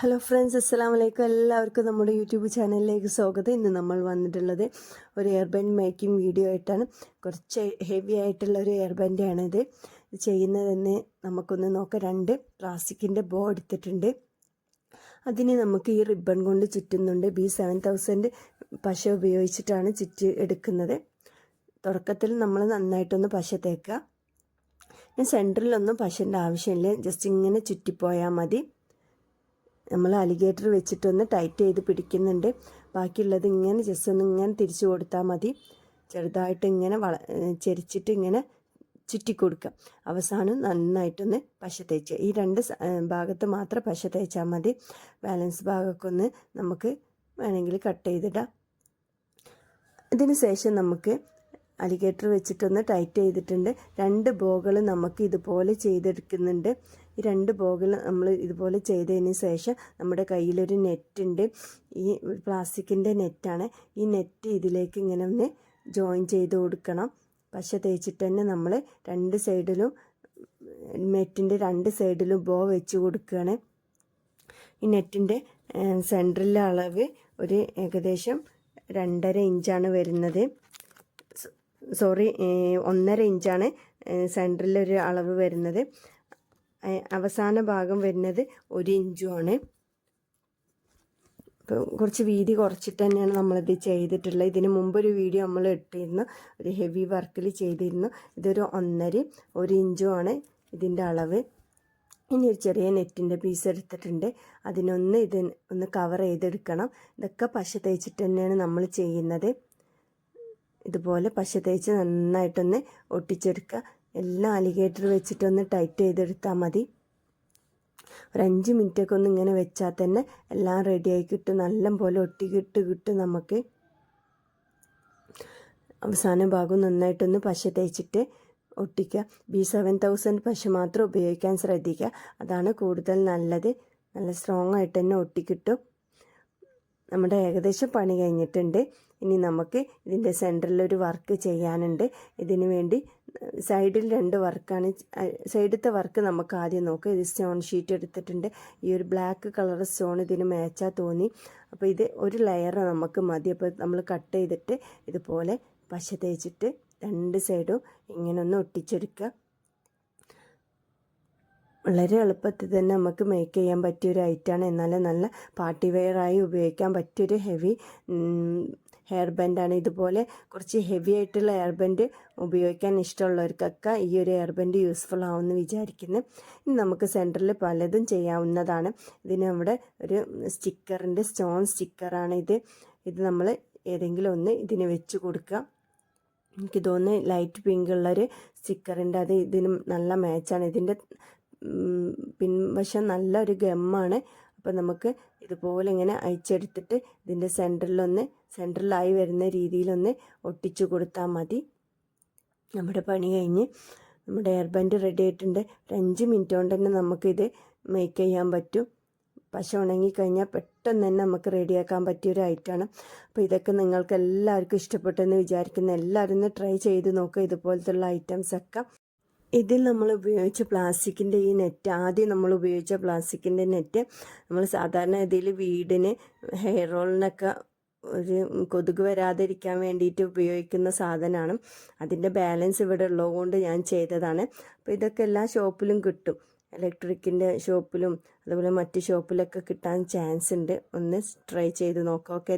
Hello friends അസ്സാം വലൈക്കും എല്ലാവർക്കും നമ്മുടെ യൂട്യൂബ് ചാനലിലേക്ക് സ്വാഗതം. ഇന്ന് നമ്മൾ വന്നിട്ടുള്ളത് ഒരു എയർബൻ മേക്കിംഗ് വീഡിയോ ആയിട്ടാണ്. കുറച്ച് ഹെവി ആയിട്ടുള്ള ഒരു എയർബന്റാണ് ഇത്. ചെയ്യുന്നതെന്ന് നമുക്കൊന്ന് നോക്കാം. രണ്ട് പ്ലാസ്റ്റിക്കിന്റെ ബോ എടുത്തിട്ടുണ്ട്. അതിന് നമുക്ക് ഈ റിബൺ കൊണ്ട് ചുറ്റുന്നുണ്ട്. ബി സെവൻ തൗസൻഡ് പശ ഉപയോഗിച്ചിട്ടാണ് ചുറ്റി എടുക്കുന്നത്. തുടക്കത്തിൽ നമ്മൾ നന്നായിട്ടൊന്ന് പശ തേക്കുക. സെന്ററിലൊന്നും പശന്റെ ആവശ്യമില്ല. ജസ്റ്റ് ഇങ്ങനെ ചുറ്റിപ്പോയാൽ മതി. നമ്മൾ അലിഗേറ്റർ വെച്ചിട്ടൊന്ന് ടൈറ്റ് ചെയ്ത് പിടിക്കുന്നുണ്ട്. ബാക്കിയുള്ളത് ഇങ്ങനെ ജസ്റ്റ് ഒന്ന് ഇങ്ങനെ തിരിച്ചു കൊടുത്താൽ മതി. ചെറുതായിട്ട് ഇങ്ങനെ വള ചെരിച്ചിട്ട് ഇങ്ങനെ ചുറ്റി കൊടുക്കുക അവസാനം നന്നായിട്ടൊന്ന് പശ തേച്ച്. ഈ രണ്ട് ഭാഗത്ത് മാത്രം പശ തേച്ചാൽ മതി. ബാലൻസ് ഭാഗമൊക്കെ ഒന്ന് നമുക്ക് വേണമെങ്കിൽ കട്ട് ചെയ്തിടാം. ഇതിന് ശേഷം നമുക്ക് അലിഗേറ്റർ വെച്ചിട്ടൊന്ന് ടൈറ്റ് ചെയ്തിട്ടുണ്ട്. രണ്ട് ബോകൾ നമുക്ക് ഇതുപോലെ ചെയ്തെടുക്കുന്നുണ്ട്. ഈ രണ്ട് ബോകൾ നമ്മൾ ഇതുപോലെ ചെയ്തതിന് ശേഷം നമ്മുടെ കയ്യിലൊരു നെറ്റ് ഉണ്ട് ഈ പ്ലാസ്റ്റിക്കിന്റെ നെറ്റാണ്. ഈ നെറ്റ് ഇതിലേക്ക് ഇങ്ങനെ ഒന്ന് ജോയിൻ ചെയ്ത് കൊടുക്കണം. പശ തേച്ചിട്ട് തന്നെ നമ്മൾ രണ്ട് സൈഡിലും നെറ്റിന്റെ രണ്ട് സൈഡിലും ബോ വെച്ച് കൊടുക്കുകയാണ്. ഈ നെറ്റിന്റെ സെന്ററിലെ അളവ് ഒരു ഏകദേശം രണ്ടര ഇഞ്ചാണ് വരുന്നത്. സോറി ഒന്നര ഇഞ്ചാണ് സെന്ററിലൊരു അളവ് വരുന്നത്. അവസാന ഭാഗം വരുന്നത് ഒരു ഇഞ്ചുമാണ്. ഇപ്പോൾ കുറച്ച് വീതി കുറച്ചിട്ട് തന്നെയാണ് നമ്മളിത് ചെയ്തിട്ടുള്ളത്. ഇതിന് മുമ്പൊരു വീഡിയോ നമ്മൾ ഇട്ടിരുന്നു. ഒരു ഹെവി വർക്കിൽ ചെയ്തിരുന്നു. ഇതൊരു ഒന്നര ഒരു ഇഞ്ചുമാണ് ഇതിന്റെ അളവ്. ഇനി ഒരു ചെറിയ നെറ്റിന്റെ പീസ് എടുത്തിട്ടുണ്ട്. അതിനൊന്ന് ഇത് ഒന്ന് കവർ ചെയ്തെടുക്കണം. ഇതൊക്കെ പശ തേച്ചിട്ട് തന്നെയാണ് നമ്മൾ ചെയ്യുന്നത്. ഇതുപോലെ പശ തേച്ച് നന്നായിട്ടൊന്ന് ഒട്ടിച്ചെടുക്കുക. എല്ലാം അലിഗേറ്റർ വെച്ചിട്ടൊന്ന് ടൈറ്റ് ചെയ്തെടുത്താൽ മതി. ഒരു അഞ്ച് മിനിറ്റൊക്കെ ഒന്ന് ഇങ്ങനെ വെച്ചാൽ തന്നെ എല്ലാം റെഡിയായി കിട്ടും. നല്ലപോലെ ഒട്ടി കിട്ട് കിട്ടും നമുക്ക്. അവസാന ഭാഗം നന്നായിട്ടൊന്ന് പശ തേച്ചിട്ട് ഒട്ടിക്കുക. ബി സെവൻ തൗസൻഡ് പശ മാത്രം ഉപയോഗിക്കാൻ ശ്രദ്ധിക്കുക. അതാണ് കൂടുതൽ നല്ലത്. നല്ല സ്ട്രോങ് ആയിട്ട് തന്നെ ഒട്ടിക്കിട്ടും നമ്മുടെ ഏകദേശം പണി കഴിഞ്ഞിട്ടുണ്ട്. ഇനി നമുക്ക് ഇതിന്റെ സെന്ററിലൊരു വർക്ക് ചെയ്യാനുണ്ട്. ഇതിനു വേണ്ടി സൈഡിൽ രണ്ട് വർക്കാണ് സൈഡത്തെ വർക്ക് നമുക്ക് ആദ്യം നോക്കാം. ഇത് സ്റ്റോൺ ഷീറ്റ് എടുത്തിട്ടുണ്ട്. ഈ ഒരു ബ്ലാക്ക് കളർ സ്റ്റോൺ ഇതിന് മേച്ചാൽ തോന്നി. അപ്പോൾ ഇത് ഒരു ലെയർ നമുക്ക് മതി. അപ്പോൾ നമ്മൾ കട്ട് ചെയ്തിട്ട് ഇതുപോലെ പശ തേച്ചിട്ട് രണ്ട് സൈഡും ഇങ്ങനെ ഒന്ന് ഒട്ടിച്ചെടുക്കുക വളരെ എളുപ്പത്തിൽ തന്നെ നമുക്ക് മേക്ക് ചെയ്യാൻ പറ്റിയൊരു ഐറ്റമാണ് എന്നാൽ നല്ല പാർട്ടി വെയറായി ഉപയോഗിക്കാൻ പറ്റിയൊരു ഹെവി ഹെയർ ബാൻഡാണ് ഇതുപോലെ കുറച്ച് ഹെവി ആയിട്ടുള്ള ഹെയർ ബാൻഡ് ഉപയോഗിക്കാൻ ഇഷ്ടമുള്ളവർക്കൊക്കെ ഈ ഒരു ഹെയർ ബാൻഡ് യൂസ്ഫുൾ ആവുമെന്ന് വിചാരിക്കുന്നു. ഇനി നമുക്ക് സെന്ററിൽ പലതും ചെയ്യാവുന്നതാണ്. ഇതിന് നമ്മുടെ ഒരു സ്റ്റിക്കറിന്റെ സ്റ്റോൺ സ്റ്റിക്കറാണ് ഇത്. ഇത് നമ്മൾ ഏതെങ്കിലും ഒന്ന് ഇതിന് വെച്ച് കൊടുക്കുക. എനിക്ക് തോന്നുന്നു ലൈറ്റ് പിങ്ക് ഉള്ളൊരു സ്റ്റിക്കറിന്റെ അത് ഇതിനും നല്ല മാച്ചാണ് ഇതിന്റെ പിൻവശം നല്ലൊരു ഗമ്മാണ്. അപ്പോൾ നമുക്ക് ഇതുപോലെ ഇങ്ങനെ അയച്ചെടുത്തിട്ട് ഇതിന്റെ സെന്ററിലൊന്ന് സെന്ററിലായി വരുന്ന രീതിയിലൊന്ന് ഒട്ടിച്ചു കൊടുത്താൽ മതി. നമ്മുടെ പണി കഴിഞ്ഞ് നമ്മുടെ എയർ ബാൻഡ് റെഡി ആയിട്ടുണ്ട്. ഒരു അഞ്ച് മിനിറ്റ് കൊണ്ട് തന്നെ നമുക്കിത് മേക്ക് ചെയ്യാൻ പറ്റും. പശ ഉണങ്ങിക്കഴിഞ്ഞാൽ പെട്ടെന്ന് തന്നെ നമുക്ക് റെഡിയാക്കാൻ പറ്റിയ ഒരു ഐറ്റമാണ് അപ്പോൾ ഇതൊക്കെ നിങ്ങൾക്ക് എല്ലാവർക്കും ഇഷ്ടപ്പെട്ടെന്ന് വിചാരിക്കുന്ന. എല്ലാവരും ഒന്ന് ട്രൈ ചെയ്ത് നോക്കുക ഇതുപോലത്തുള്ള ഐറ്റംസൊക്കെ ഇതിൽ നമ്മൾ ഉപയോഗിച്ച പ്ലാസ്റ്റിക്കിന്റെ ഈ നെറ്റ് ആദ്യം നമ്മൾ ഉപയോഗിച്ച പ്ലാസ്റ്റിക്കിന്റെ നെറ്റ് നമ്മൾ സാധാരണ ഇതിൽ വീടിന് ഹെയർ റോളിനൊക്കെ ഒരു കൊതുക് വരാതിരിക്കാൻ വേണ്ടിയിട്ട് ഉപയോഗിക്കുന്ന സാധനമാണ്. അതിന്റെ ബാലൻസ് ഇവിടെ ഉള്ളതുകൊണ്ട് ഞാൻ ചെയ്തതാണ്. അപ്പോൾ ഇതൊക്കെ എല്ലാ ഷോപ്പിലും കിട്ടും. ഇലക്ട്രിക്കിന്റെ ഷോപ്പിലും അതുപോലെ മറ്റ് ഷോപ്പിലൊക്കെ കിട്ടാൻ ചാൻസ് ഉണ്ട്. ഒന്ന് ട്രൈ ചെയ്ത് നോക്കാം. ഓക്കെ